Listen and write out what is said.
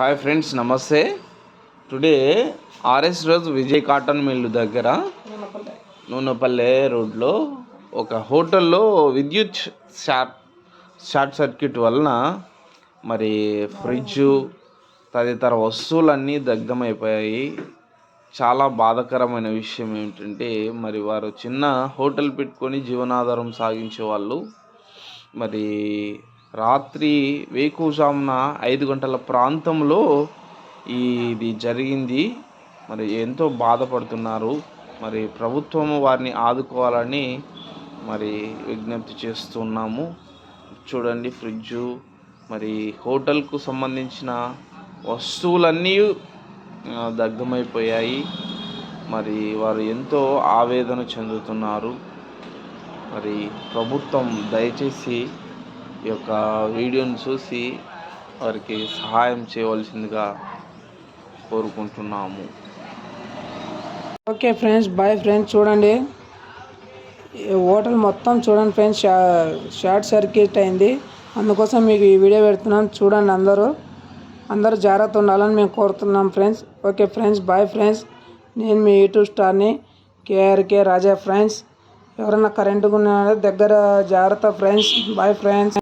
Hi friends నమస్తే. Today ఆర్ఎస్ రోజు విజయ్ కాటన్ మిల్లు దగ్గర నూనెపల్లె రోడ్లో ఒక హోటల్లో విద్యుత్ షార్ట్ షార్ట్ సర్క్యూట్ వలన మరి ఫ్రిడ్జ్ తదితర వస్తువులన్నీ దగ్ధమైపోయాయి. చాలా బాధాకరమైన విషయం ఏమిటంటే మరి వారు చిన్న హోటల్ పెట్టుకొని జీవనాధారం సాగించే వాళ్ళు మరి రాత్రి వేకుజామున ఐదు గంటల ప్రాంతంలో ఇది జరిగింది. మరి ఎంతో బాధపడుతున్నారు. మరి ప్రభుత్వం వారిని ఆదుకోవాలని మరి విజ్ఞప్తి చేస్తున్నాము. చూడండి ఫ్రిడ్జ్. మరి హోటల్కు సంబంధించిన వస్తువులన్నీ దగ్ధమైపోయాయి. మరి వారు ఎంతో ఆవేదన చెందుతున్నారు. మరి ప్రభుత్వం దయచేసి ఈ యొక్క వీడియోని చూసి వారికి సహాయం చేయవలసిందిగా కోరుకుంటున్నాము. ఓకే ఫ్రెండ్స్ బాయ్ ఫ్రెండ్స్ చూడండి. హోటల్ మొత్తం చూడండి ఫ్రెండ్స్ షా షార్ట్ సర్క్యూట్ అయింది. అందుకోసం మీకు ఈ వీడియో పెడుతున్నాం చూడండి అందరూ. అందరూ జాగ్రత్త ఉండాలని మేము కోరుతున్నాం friends. Okay friends bye friends. నేను మీ యూట్యూబ్ స్టార్ని కేఆర్కే రాజా ఫ్రెండ్స్. ఎవరైనా కరెంటు ఉన్న దగ్గర జాగ్రత్త ఫ్రెండ్స్. Bye friends.